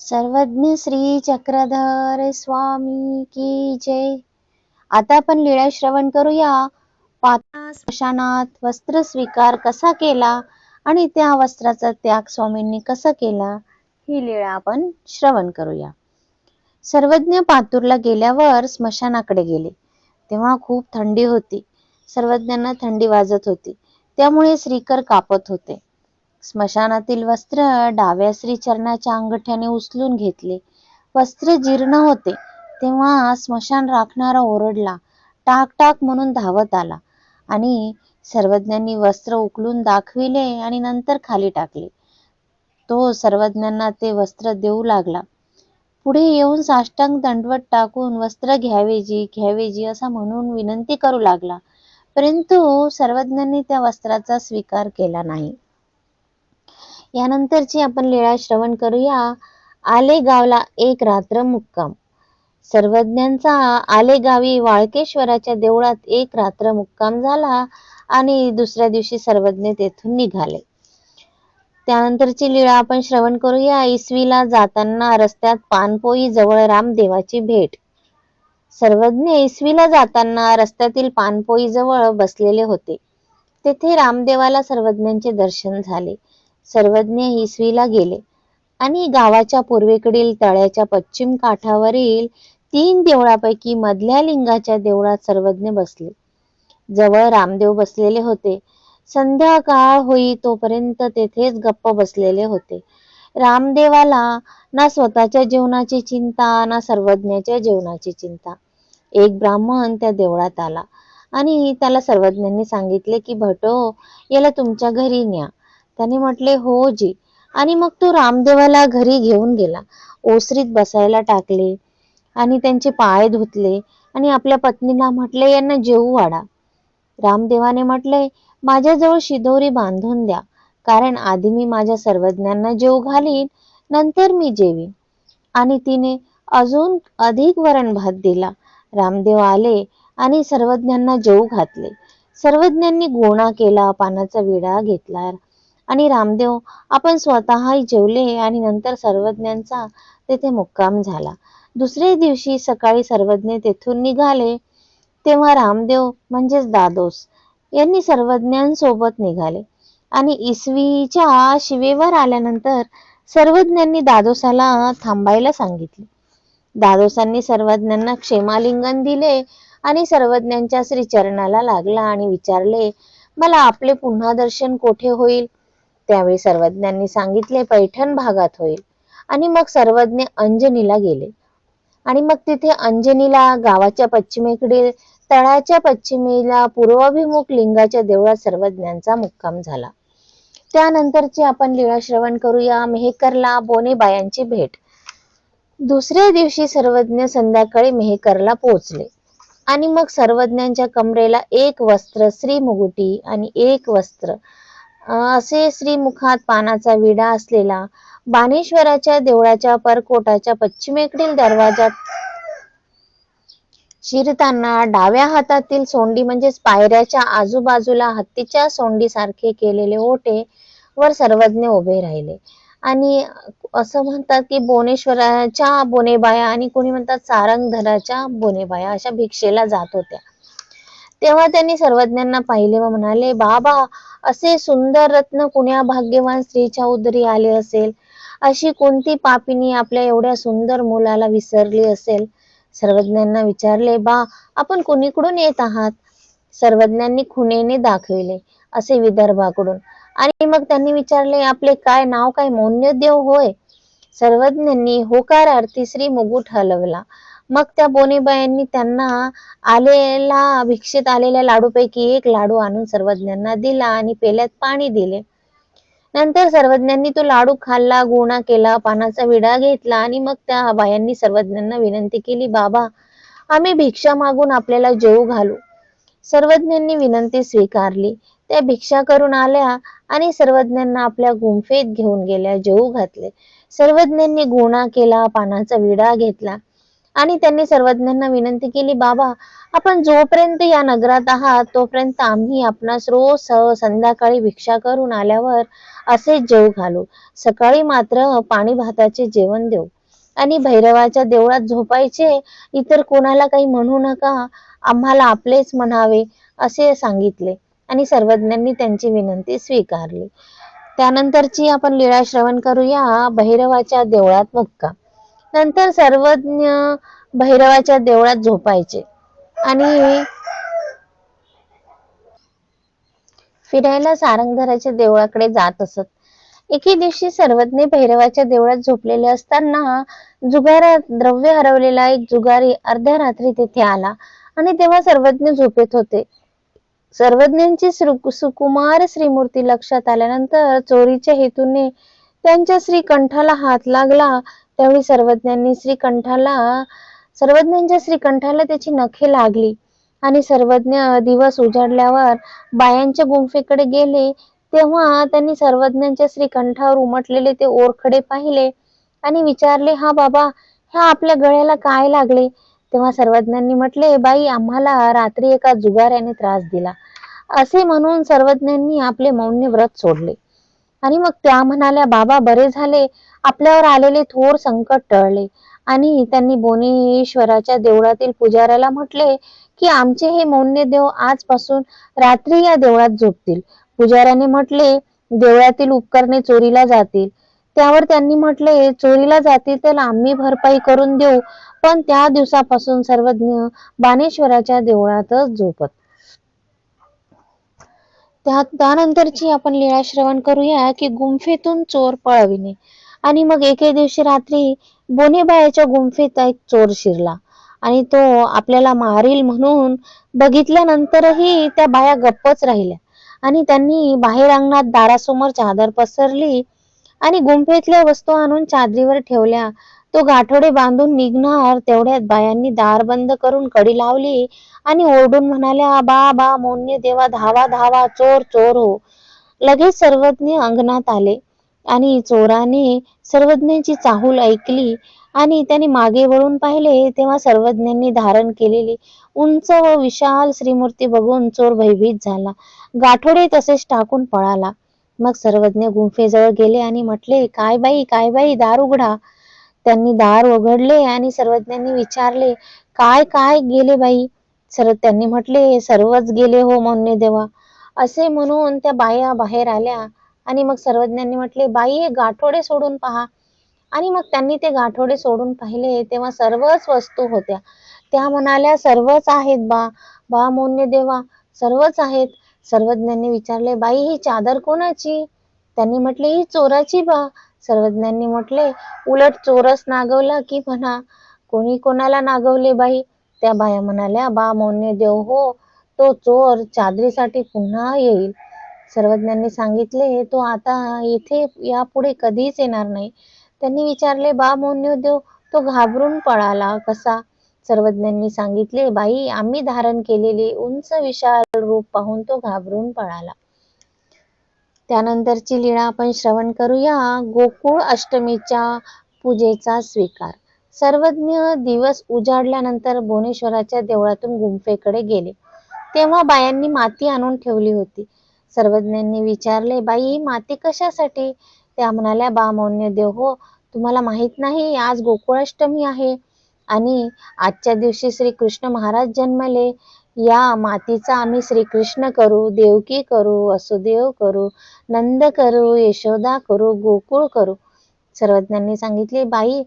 सर्वज्ञ श्री चक्रधर स्वामी की जय. आता आपण लीळा श्रवण करूया. पाता स्मशानात वस्त्र स्वीकार कसा केला आणि त्या वस्त्राचा त्याग स्वामींनी कसा केला ही लीळा आपण श्रवण करूया. सर्वज्ञ पातूरला गेल्यावर स्मशानाकडे गेले. तेव्हा खूप थंडी होती. सर्वज्ञांना थंडी वाजत होती. त्यामुळे श्रीकर कापत होते. स्मशानातील वस्त्र डाव्या श्रीचरणाच्या अंगठ्याने उचलून घेतले. वस्त्र जीर्ण होते. तेव्हा स्मशान राखणारा ओरडला. टाक टाक म्हणून धावत आला आणि सर्वज्ञांनी वस्त्र उकलून दाखविले आणि नंतर खाली टाकले. तो सर्वज्ञांना ते वस्त्र देऊ लागला. पुढे येऊन साष्टांग दंडवत टाकून वस्त्र घ्यावेजी घ्यावेजी असा म्हणून विनंती करू लागला. परंतु सर्वज्ञांनी त्या वस्त्राचा स्वीकार केला नाही. यानंतरची आपण लीळा श्रवण करूया. आले गावला एक रात्र मुक्काम. सर्वज्ञांचा आले गावी वाळकेश्वराच्या देवळात एक रात्र मुक्काम झाला आणि दुसऱ्या दिवशी सर्वज्ञ तेथून निघाले. त्यानंतरची लीळा आपण श्रवण करूया. इसवीला जाताना रस्त्यात पानपोई जवळ रामदेवाची भेट. सर्वज्ञ इसवीला जाताना रस्त्यातील पानपोई जवळ बसलेले होते. तेथे रामदेवाला सर्वज्ञांचे दर्शन झाले. सर्वज्ञ इसवीला गेले. आणि गावाच्या पूर्वेकडील तळ्याच्या पश्चिम काठावरील तीन देवळापैकी मधल्या लिंगाच्या देवळात सर्वज्ञ बसले. जवळ रामदेव बसलेले होते. संध्याकाळ होई तोपर्यंत तेथेच गप्प बसलेले होते. रामदेवाला ना स्वतःच्या जीवनाची चिंता ना सर्वज्ञाच्या जीवनाची चिंता. एक ब्राह्मण त्या देवळात आला आणि त्याला सर्वज्ञांनी सांगितले की भटो याला तुमच्या घरी न्या. त्याने म्हटले हो जी. आणि मग तो रामदेवाला घरी घेऊन गेला. ओसरीत बसायला टाकले आणि त्यांचे पाय धुतले आणि आपल्या पत्नीला म्हटले यांना जेवू वाढा रामदेवाने म्हटले माझ्याजवळ शिदोरी बांधून द्या कारण आधी मी माझ्या सर्वज्ञांना जेव घालीन नंतर मी जेवीन. आणि तिने अजून अधिक वरण भात दिला. रामदेव आले आणि सर्वज्ञांना जेवू घातले. सर्वज्ञांनी गोणा केला पानाचा विडा घेतला आणि रामदेव आपण स्वतःही जेवले आणि नंतर सर्वज्ञांचा तेथे मुक्काम झाला. दुसरे दिवशी सकाळी सर्वज्ञ तेथून निघाले. तेव्हा रामदेव म्हणजेच दादोस यांनी सर्वज्ञांसोबत निघाले. आणि इसवीच्या शिवेवर आल्यानंतर सर्वज्ञांनी दादोसाला थांबायला सांगितले. दादोसांनी सर्वज्ञांना क्षेमालिंगन दिले आणि सर्वज्ञांच्या श्रीचरणाला लागला आणि विचारले मला आपले पुन्हा दर्शन कोठे होईल? त्यावेळी सर्वज्ञांनी सांगितले पैठण भागात होईल. आणि मग सर्वज्ञ अंजनीला गेले. आणि मग तिथे अंजनीला गावाच्या पश्चिमेकडील तळाच्या पश्चिमेला पूर्वाभिमुख लिंगाच्या देवळात सर्वज्ञांचा मुक्काम झाला. त्यानंतरची आपण लीळा श्रवण करूया. मेहकरला बोनेबायांची भेट. दुसऱ्या दिवशी सर्वज्ञ संध्याकाळी मेहकरला पोहोचले. आणि मग सर्वज्ञांच्या कमरेला एक वस्त्र श्री मुगुटी आणि एक वस्त्र असे श्रीमुखात पानाचा विडा असलेला बाणेश्वराच्या देवळाच्या परकोटाच्या पश्चिमेकडील दरवाजात शिरताना डाव्या हातातील सोंडी म्हणजेच पायऱ्याच्या आजूबाजूला हत्तीच्या सोंडी सारखे केलेले ओटे वर सर्वज्ञ उभे राहिले. आणि असं म्हणतात की बोनेश्वराच्या बोनेबाया आणि कोणी म्हणतात सारंगधराच्या बोनेबाया अशा भिक्षेला जात होत्या. तेव्हा त्यांनी सर्वज्ञांना पाहिले व म्हणाले बाबा असे सुंदर रत्न कुण्या भाग्यवान स्त्रीच्या उदरी आले असेल? अशी कोणती पापिनी आपल्या एवढ्या सुंदर मुलाला विसरली असेल? सर्वज्ञांना विचारले बा आपण कुणीकडून येत आहात? सर्वज्ञांनी खुणेने दाखविले असे विदर्भाकडून. आणि मग त्यांनी विचारले आपले काय नाव काय मौन्यदेव होय? सर्वज्ञांनी होकारार्थी श्री मुगुट हलवला. मग त्या बोनेबायांनी त्यांना आलेला भिक्षेत आलेल्या लाडूपैकी एक लाडू आणून सर्वज्ञांना दिला आणि पेल्यात पाणी दिले. नंतर सर्वज्ञांनी तो लाडू खाल्ला गुणा केला पानाचा विडा घेतला आणि मग त्या बायांनी सर्वज्ञांना विनंती केली बाबा आम्ही भिक्षा मागून आपल्याला जेऊ घालू. सर्वज्ञांनी विनंती स्वीकारली. त्या भिक्षा करून आल्या आणि सर्वज्ञांना आपल्या गुंफेत घेऊन गेल्या जेऊ घातले. सर्वज्ञांनी गुणा केला पानाचा विडा घेतला. आणि त्यांनी सर्वज्ञांना विनंती केली बाबा आपण जोपर्यंत या नगरात आहात तोपर्यंत आम्ही आपणास रोज संध्याकाळी भिक्षा करून आल्यावर असेच जेव घालू. सकाळी मात्र पाणी भाताचे जेवण देऊ. आणि भैरवाच्या देवळात झोपायचे इतर कोणाला काही म्हणू नका. आम्हाला आपलेच म्हणावे असे सांगितले. आणि सर्वज्ञांनी त्यांची विनंती स्वीकारली. त्यानंतरची आपण लीळा श्रवण करूया. भैरवाच्या देवळात मुक्का नंतर सर्वज्ञ भैरवाच्या देवळात झोपायचे. आणि फिरायला सारंगधराच्या देवळाकडे जात असत. एके दिवशी सर्वज्ञ भैरवाच्या देवळात झोपलेले असताना जुगारात द्रव्य हरवलेला एक जुगारी अर्ध्या रात्री तेथे आला आणि तेव्हा सर्वज्ञ झोपेत होते. सर्वज्ञांची सुकुमार श्रीमूर्ती लक्षात आल्यानंतर चोरीच्या हेतूने त्यांच्या श्रीकंठाला हात लागला त्यावेळी सर्वज्ञांनी श्रीकंठाला सर्वज्ञांच्या श्रीकंठाला त्याची नखे लागली. आणि सर्वज्ञ दिवस उजाडल्यावर बायांच्या गुंफेकडे गेले तेव्हा त्यांनी सर्वज्ञांच्या श्रीकंठावर उमटलेले ते ओरखडे पाहिले आणि विचारले हा बाबा ह्या आपल्या गळ्याला काय लागले? तेव्हा सर्वज्ञांनी म्हटले बाई आम्हाला रात्री एका जुगाऱ्याने त्रास दिला. असे म्हणून सर्वज्ञांनी आपले मौन्य व्रत सोडले. आणि मग त्या म्हणाल्या बाबा बरे झाले. आपल्यावर आलेले थोर संकट टळले. आणि त्यांनी बोनेश्वराच्या देवळातील पुजाऱ्याला म्हटले की आमचे हे मौन्य देव आजपासून रात्री या देवळात झोपतील. पुजाऱ्याने म्हटले देवळातील उपकरणे चोरीला जातील. त्यावर त्यांनी म्हटले चोरीला जातील तर आम्ही भरपाई करून देऊ पण त्या दिवसापासून सर्वज्ञ बाणेश्वराच्या देवळातच झोपत त्या त्यानंतरची आपण लीळा श्रवण करूया की गुंफेतून चोर पळविणे. आणि मग एके दिवशी रात्री बोनेबायाच्या गुंफेत एक चोर शिरला. आणि तो आपल्याला मारील म्हणून बघितल्यानंतरही त्या बाया गप्पच राहिल्या. आणि त्यांनी बाहेर अंगणात दारासमोर चादर पसरली आणि गुंफेतल्या वस्तू आणून चादरीवर ठेवल्या. तो गाठोडे बांधून निघणार तेवढ्यात बायांनी दार बंद करून कडी लावली आणि ओरडून म्हणाल्या बा बा मोन्य देवा धावा धावा चोर चोर हो. लगेच सर्वज्ञ अंगणात आले आणि चोराने सर्वज्ञांची चाहूल ऐकली आणि त्याने मागे वळून पाहिले. तेव्हा सर्वज्ञांनी धारण केलेली उंच व विशाल श्रीमूर्ती बघून चोर भयभीत झाला. गाठोडे तसेच टाकून पळाला. मग सर्वज्ञ गुंफेजवळ गेले आणि म्हटले काय बाई काय बाई दार उघडा. त्यांनी दार उघडले आणि सर्वज्ञांनी विचारले काय काय गेले बाई? सर्व त्यांनी म्हटले सर्वच गेले हो मौन्य देवा. असे म्हणून त्या बाया बाहेर आल्या आणि मग सर्वज्ञांनी म्हटले बाई हे गाठोडे सोडून पहा. आणि मग त्यांनी ते गाठोडे सोडून पाहिले तेव्हा सर्वच वस्तू होत्या. त्या म्हणाल्या सर्वच आहेत बा बा मौन्य देवा सर्वच आहेत. सर्वज्ञांनी विचारले बाई ही चादर कोणाची? त्यांनी म्हटले ही चोराची बा. सर्वज्ञांनी म्हटले उलट चोरस नागवला की म्हणा कोणी कोणाला नागवले बाई? त्या बाया म्हणाल्या बा मौन्य देव हो तो चोर चादरीसाठी पुन्हा येईल. सर्वज्ञांनी सांगितले तो आता इथे यापुढे कधीच येणार नाही. त्यांनी विचारले बा मौन्य देव तो घाबरून पळाला कसा? सर्वज्ञांनी सांगितले बाई आम्ही धारण केलेले उंच विशाल रूप पाहून तो घाबरून पळाला. त्यानंतरची लीळा आपण श्रवण करूया. गोकुळ अष्टमीच्या पूजेचा स्वीकार. सर्वज्ञ दिवस उजाडल्यानंतर भुवनेश्वराच्या देवळातून गुंफेकडे गेले. तेव्हा बायांनी माती आणून ठेवली होती. सर्वज्ञांनी विचारले बाई माती कशासाठी? त्या म्हणाल्या बा मौन्य देव हो तुम्हाला माहीत नाही आज गोकुळाष्टमी आहे आणि आजच्या दिवशी श्री कृष्ण महाराज जन्मले. या मातीचा आम्ही श्रीकृष्ण करू देवकी करू वसुदेव करू नंद करू यशोदा करू गोकुळ करू. सर्वज्ञांनी सांगितले बाई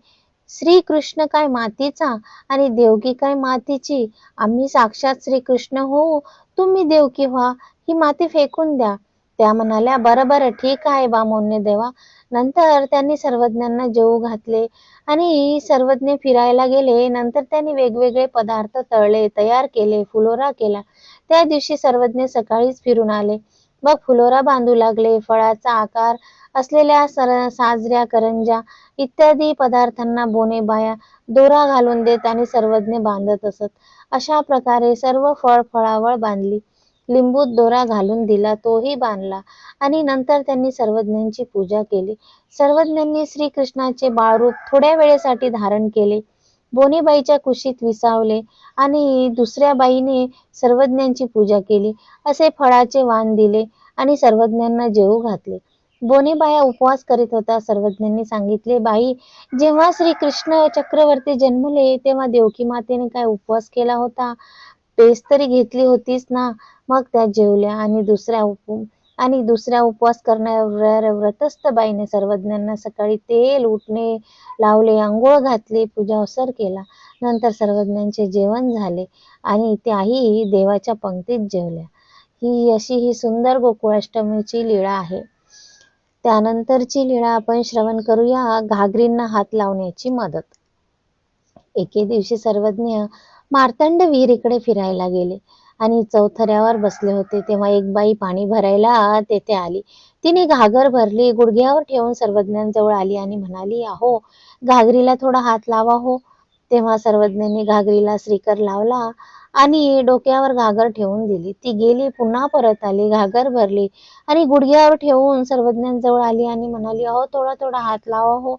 श्रीकृष्ण काय मातीचा आणि देवकी काय मातीची? आम्ही साक्षात श्रीकृष्ण होऊ तुम्ही देवकी व्हा ही माती फेकून द्या. त्या म्हणाल्या बरं बरं ठीक आहे बा मौन्य देवा. नंतर त्यांनी सर्वज्ञांना जेवू घातले आणि सर्वज्ञ फिरायला गेले. नंतर त्यांनी वेगवेगळे पदार्थ तळले तयार केले फुलोरा केला. त्या दिवशी सर्वज्ञ सकाळीच फिरून आले. मग फुलोरा बांधू लागले. फळाचा आकार असलेल्या सर साजऱ्या करंजा इत्यादी पदार्थांना बोने बाया दोरा घालून देत आणि सर्वज्ञ बांधत असत. अशा प्रकारे सर्व फळ फळावळ बांधली. लिंबूत दोरा घालून दिला तोही बांधला आणि नंतर त्यांनी सर्वज्ञांची पूजा केली. सर्वज्ञांनी श्रीकृष्णाचे बाळरूप थोड्या वेळेसाठी धारण केले. बोनीबाईच्या कुशीत विसावले आणि दुसऱ्या बाईने सर्वज्ञांची पूजा केली. असे फळाचे वाण दिले आणि सर्वज्ञांना जेवू घातले. बोनीबाया उपवास करीत होता. सर्वज्ञांनी सांगितले बाई जेव्हा श्रीकृष्ण चक्रवर्ती जन्मले तेव्हा देवकी मातेने काय उपवास केला होता? पेस्ट तरी घेतली होतीस ना? मग त्या जेवल्या आणि दुसऱ्या उप आणि दुसऱ्या उपवास करणाऱ्या व्रतस्थ बाईने सर्वज्ञांना सकाळी तेल उठणे लावले आंघोळ घातली पूजावसर केला. नंतर सर्वज्ञांचे जेवण झाले आणि त्याही देवाच्या पंक्तीत जेवल्या. ही अशी ही सुंदर गोकुळाष्टमीची लीळा आहे. त्यानंतरची लीळा आपण श्रवण करूया घागरींना हात लावण्याची मदत. एके दिवशी सर्वज्ञ मार्तंड विहिरीकडे फिरायला गेले. आणि चौथऱ्यावर बसले होते. तेव्हा एक बाई पाणी भरायला तेथे आली. तिने घागर भरली गुडघ्यावर ठेवून सर्वज्ञांजवळ आली आणि म्हणाली अहो घागरीला थोडा हात लावा हो. तेव्हा सर्वज्ञांनी घागरीला श्रीकर लावला आणि डोक्यावर घागर ठेवून दिली. ती गेली पुन्हा परत आली घागर भरली आणि गुडघ्यावर ठेवून सर्वज्ञांजवळ आली आणि म्हणाली अहो थोडा थोडा हात लावा हो.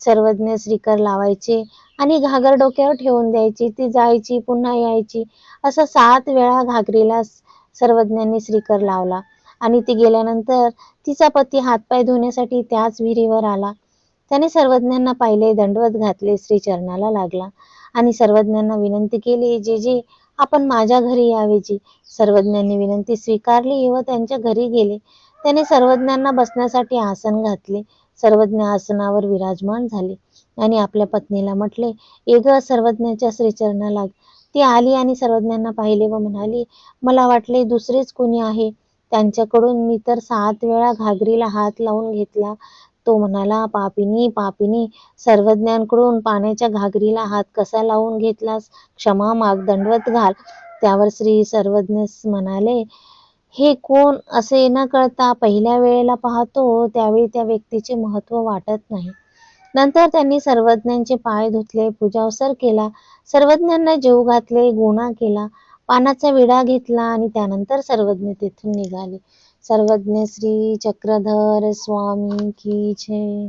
सर्वज्ञ श्रीकर लावायचे आणि घागर डोक्यावर ठेवून द्यायची ती जायची पुन्हा यायची. असं सात वेळा घागरीला सर्वज्ञांनी श्रीकर लावला आणि ती गेल्यानंतर तिचा पती हातपाय धुण्यासाठी त्याच विहिरीवर आला. त्याने सर्वज्ञांना पाहिले दंडवत घातले श्री चरणाला लागला आणि सर्वज्ञांना विनंती केली जे जे आपण माझ्या घरी यावे जी. सर्वज्ञांनी विनंती स्वीकारली व त्यांच्या घरी गेले. त्याने सर्वज्ञांना बसण्यासाठी आसन घातले. सर्वज्ञ आसनावर विराजमान झाले. आणि आपल्या पत्नीला म्हटले ए ग सर्वज्ञाच्या श्रीचरणाला. ती आली आणि सर्वज्ञांना पाहिले व म्हणाली मला वाटले दुसरेच कोणी आहे. त्यांच्याकडून मी तर सात वेळा घागरीला हात लावून घेतला. तो म्हणाला पापिनी पापिनी सर्वज्ञांकडून पाण्याच्या घागरीला हात कसा लावून घेतलास? क्षमा माग दंडवत घाल. त्यावर श्री सर्वज्ञ म्हणाले हे कोण असे न कळता पहिल्या वेळेला पाहतो त्यावेळी त्या व्यक्तीचे महत्त्व वाटत नाही. नंतर त्यांनी सर्वज्ञांचे पाय धुतले पूजावसर केला. सर्वज्ञांना जेव घातले गुणा केला पानाचा विडा घेतला आणि त्यानंतर सर्वज्ञ तेथून निघाले. सर्वज्ञ श्री चक्रधर स्वामी की जय.